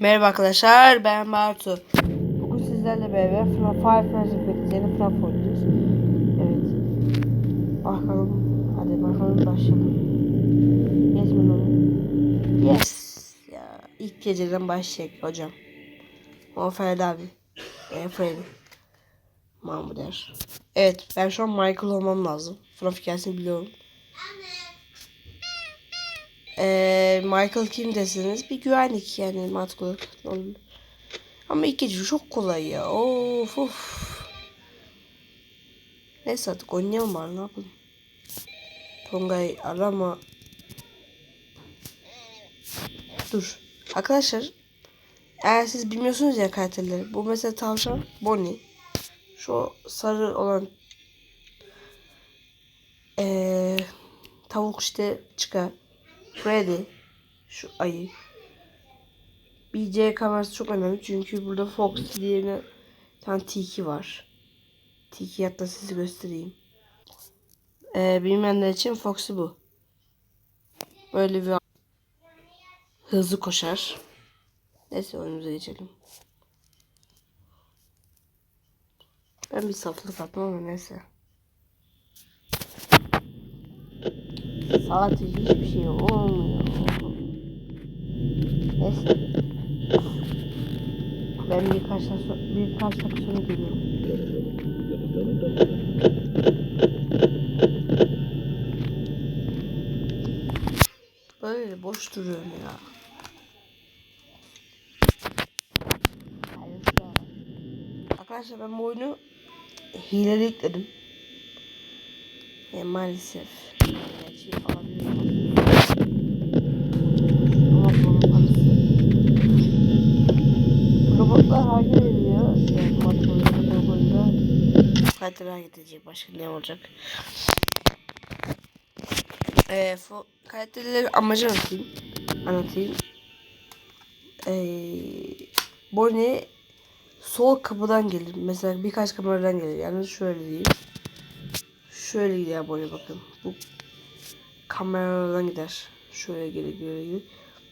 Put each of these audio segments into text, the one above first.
Merhaba arkadaşlar ben Bartu. Bugün sizlerle beraber FNAF Five Nights at yeni FNAF oynayacağız. Evet. Bakalım. Hadi bakalım başlayalım. Yes mi no? Yes. Ya ilk geceden başlayacak hocam. O Ferdi abi. E, Freddy. Mahmuder. Evet ben şu an Michael olmam lazım. FNAF hikayesini biliyorum. Ee, Michael kim deseniz bir güvenlik yani. Onun- Ama ilk çok kolay ya. Of of. Neyse artık oynayalım bari ne yapalım. Tongay arama. Dur. Arkadaşlar eğer siz bilmiyorsunuz ya karakterleri. Bu mesela tavşan Bonnie. Şu sarı olan ee, tavuk işte çıkar. Freddy. Şu ayı. BJ kamerası çok önemli çünkü burada Fox diye bir tane Tiki var. Tiki hatta size göstereyim. Ee, bilmeyenler için Foxy bu. Böyle bir hızlı koşar. Neyse oyunumuza geçelim. Ben bir saflık atmam ama neyse. Saat hiçbir şey olmuyor. Neyse. Ben birkaç dakika birkaç dakika sonra geliyorum. Böyle boş duruyorum ya. Arkadaşlar ben bu oyunu hileli yükledim. E, maalesef. Gerçi alabilirim. Ama bunun parası. Oyunda kaliteler hareket edecek. Başka ne olacak? Ee, kaliteleri amacı anlatayım. Anlatayım. Ee, Bonnie sol kapıdan gelir. Mesela birkaç kameradan gelir. Yani şöyle diyeyim. Şöyle gider Bonnie bakın. Bu kameradan gider. Şöyle gelir, gelir, gelir.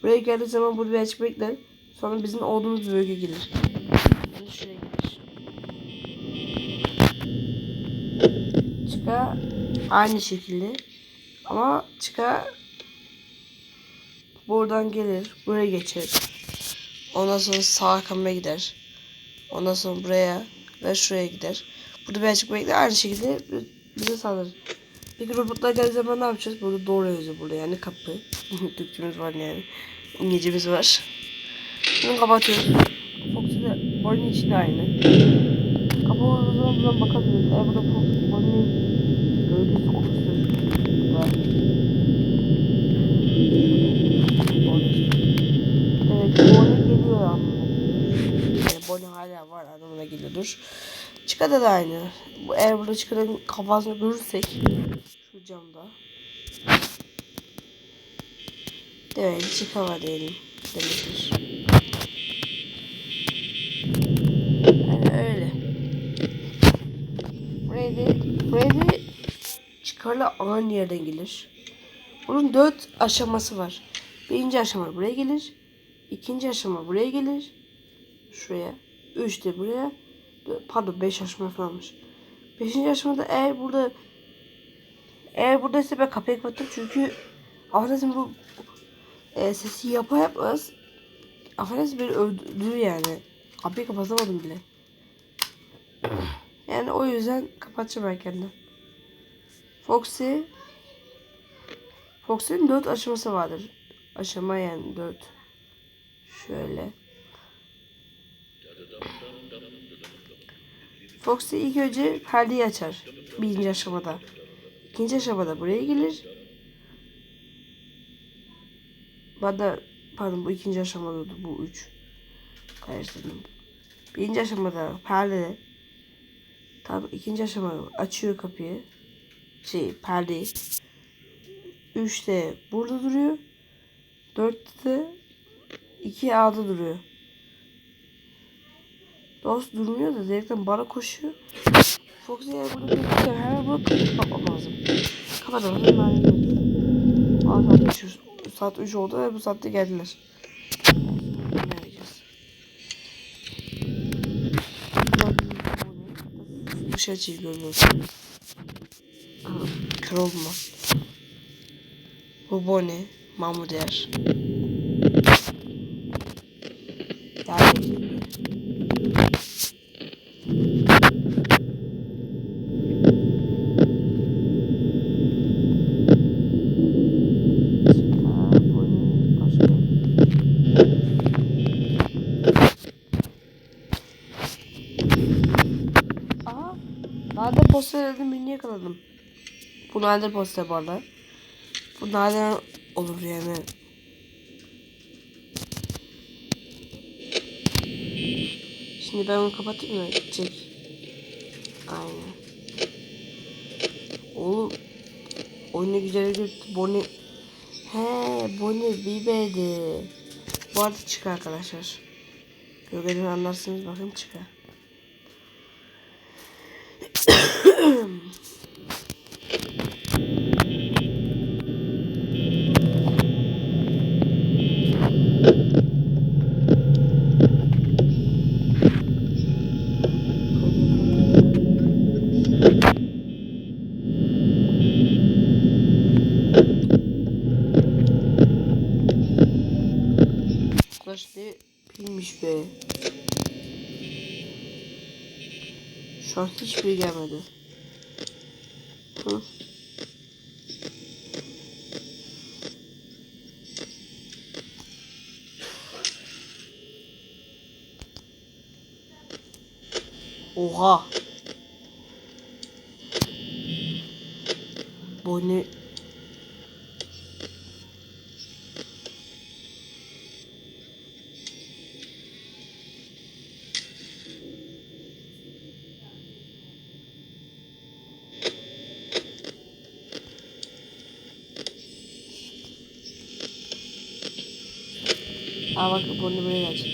Buraya geldiği zaman burada bir bekler. Sonra bizim olduğumuz bölge gelir. Şuraya. Çıka aynı şekilde. Ama çıka buradan gelir. Buraya geçer. Ondan sonra sağ kameraya gider. Ondan sonra buraya ve şuraya gider. Burada bir açık bekler. Aynı şekilde bize saldırır. Peki robotlar geldiği zaman ne yapacağız? Burada doğru yazıyor burada yani kapı. Türkçemiz var yani. İngilizcemiz var. Bunu kapatıyoruz. İçinde aynı. Kapı buradan bakabiliriz. Fox, Bonnie'nin gölgesi olursa var. Evet, Bonnie geliyor geliyor. Yani Bonnie hala var anlamına geliyordur. Çıkada da aynı. Bu eğer burada çıkanın kafasını görürsek şu camda. Evet, çıka var diyelim. Demektir. Yani öyle. Freddy, Freddy çıkarla aynı yerden gelir. Bunun dört aşaması var. Birinci aşama buraya gelir. ikinci aşama buraya gelir. Şuraya. Üç de buraya. Pardon beş aşama falanmış. Beşinci aşamada eğer burada eğer buradaysa ben kapıyı kapattım çünkü affedersin bu e, sesi yapa yapmaz. Affedersin beni öldürür yani. Kapıyı kapatamadım bile. Yani o yüzden kapatacağım erkenden. Foxy Foxy'nin dört aşaması vardır. Aşama yani dört. Şöyle. Foxy ilk önce perdeyi açar. Birinci aşamada. İkinci aşamada buraya gelir. Bana pardon bu ikinci aşamada bu üç. Karıştırdım. Birinci aşamada perde. Tam ikinci aşamada açıyor kapıyı şey perdeyi. 3 burada duruyor. 4 de 2 A'da duruyor. Dost durmuyor da direkten bana koşuyor. Fox'e yer burada dururken hemen bunu kırıp lazım. Kameralarını ben Saat 3, saat 3 oldu ve bu saatte geldiler. Dışarı çekiyorum ışığı açayım görmüyorum. Aha, Kör olma. Bu Bonnie. Mahmut Er. Yani Ha, Bonnie başka. Aha. Nadir posterlerini birini yakaladım. Bu nadir poster bu arada. Bu nadir olur yani. Şimdi ben onu kapatayım mı? Çek. Aynen. Oğlum. Oyunu güzel gördü. Bonnie. He, Bonnie Bibe'di. Bu arada çıkar arkadaşlar. Gölgeden anlarsınız bakın çıkar. ne pilmiş be. Şu an hiçbiri gelmedi. Hı? Oha. Bu ne? Aa bak Bonnie buraya geldi.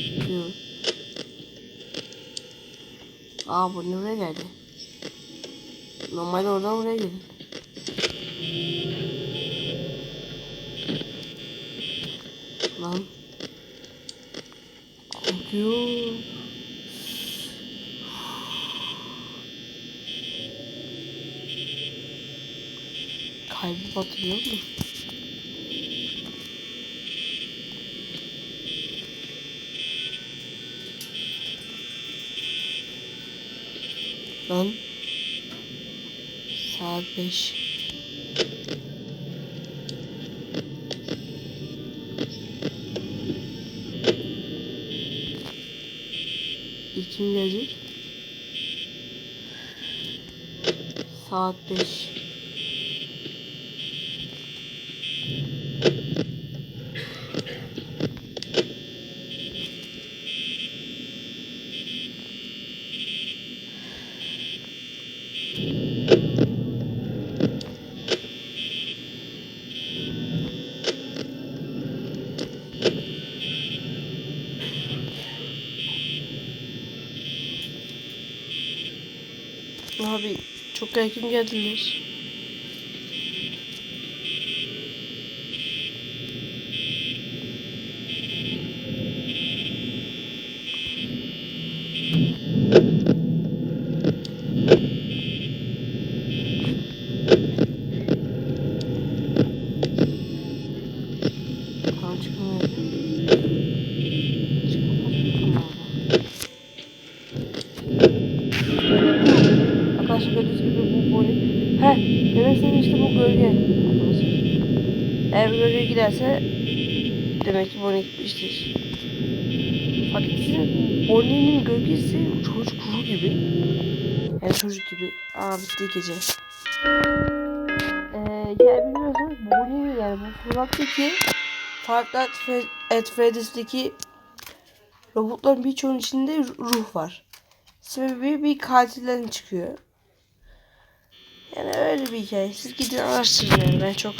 Aa Bonnie buraya geldi. Normalde oradan buraya gelin. Lan. Korkuyor. Kalbi batırıyor mu? Lan. Saat 5. İlkim gelecek. Saat 5. Abi erken geldiler. Tamam çıkmıyor. Çıkmıyor. Arkadaşlar gördüğünüz gibi bu Bonnie. He, demek istediğim işte bu gölge. Arkadaşlar. Eğer bu gölge giderse demek ki Bonnie gitmiştir. Fark etseniz Bonnie'nin gölgesi çocuk ruhu gibi. Yani çocuk gibi. Aa bitti gece. Ee, yani biliyorsunuz Bonnie'nin yani bu Fırat'taki Five Nights at Freddy's'teki robotların birçoğunun içinde ruh var. Sebebi bir katilden çıkıyor. Yani öyle bir hikaye. Siz gidin araştırın yani ben çok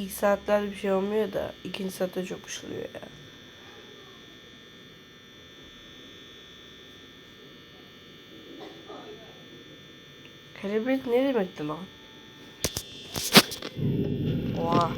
ilk saatlerde bir şey olmuyor da ikinci saatte çok ışılıyor ya. Kalibret ne demekti lan? Oha.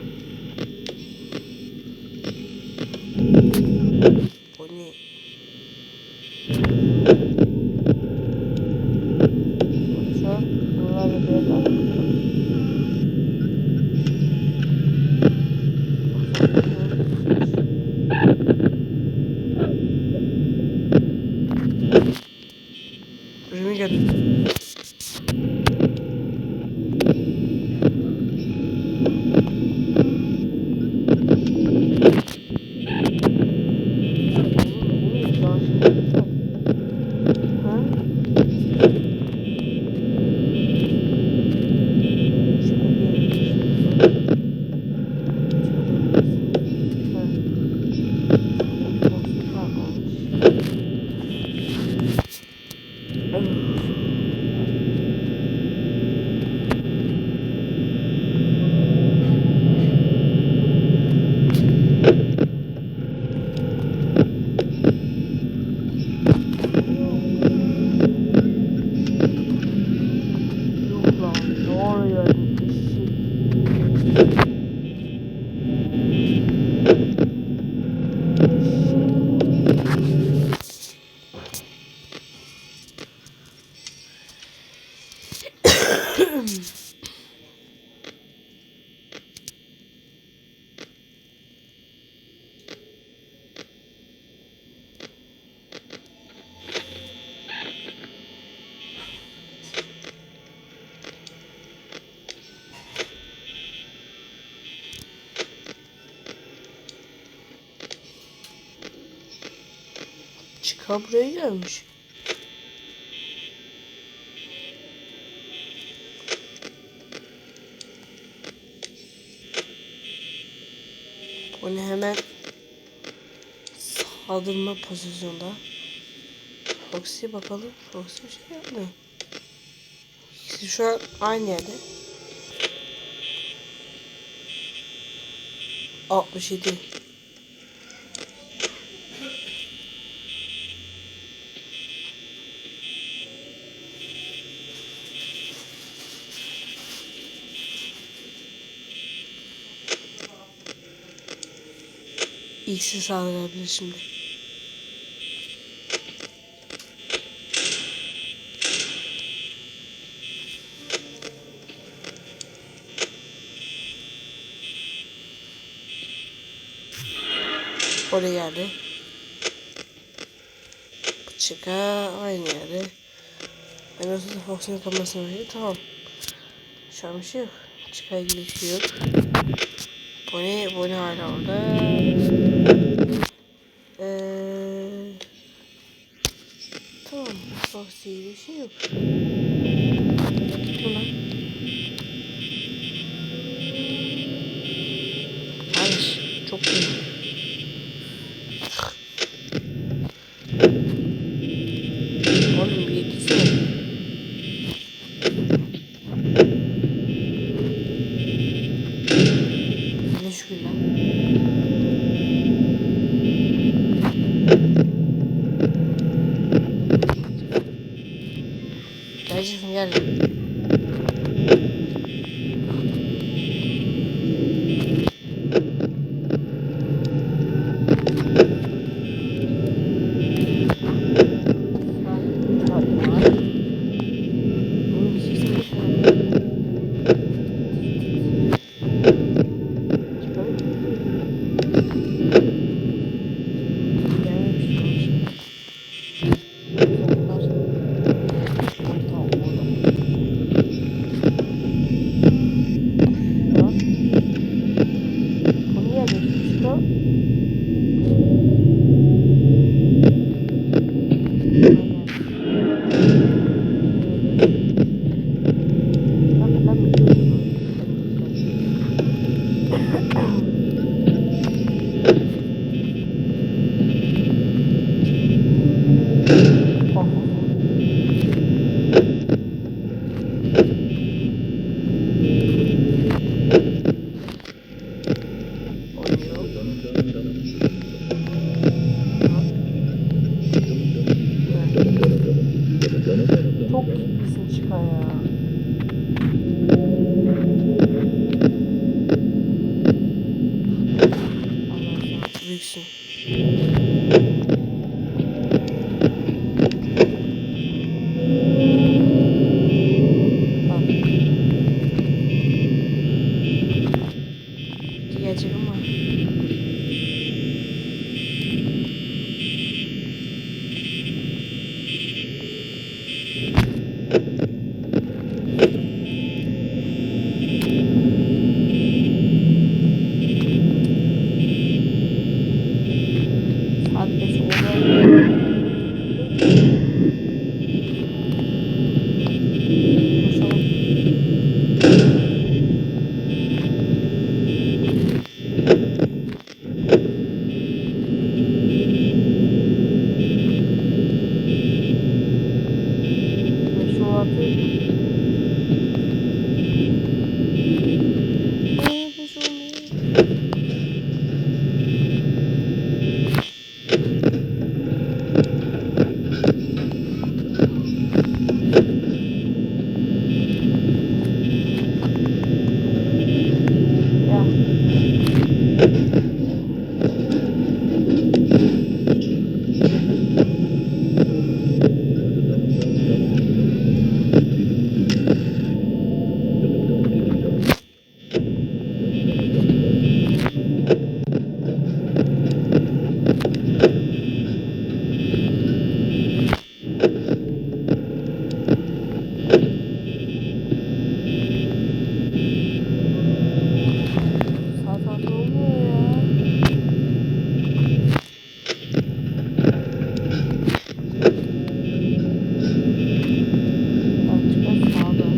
Çıkar buraya gelmiş. Onu hemen saldırma pozisyonda. Foxy bakalım. Foxy bir şey yapmıyor. İkisi şu an aynı yerde. 67. İkisi sağlayabilir şimdi. Oraya geldi. Bıçaka aynı yerde. Ben o sırada Fox'un kamerasına bakayım. Tamam. Şu an bir şey yok. Çıkaya ilgili yok. Bonnie, Bonnie hala orada. Ee, tamam. Foxy bir şey yok.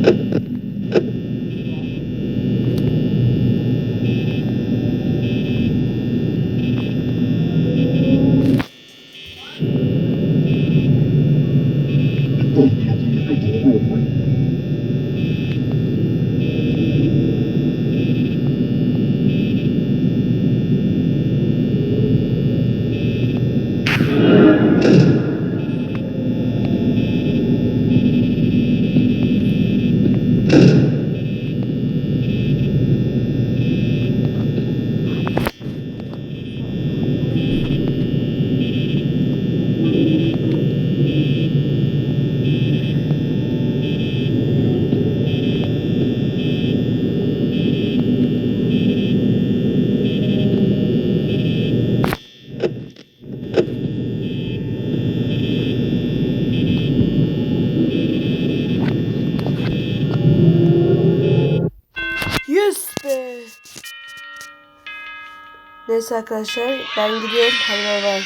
Thank you. Neyse arkadaşlar ben gidiyorum. Hadi bay bay.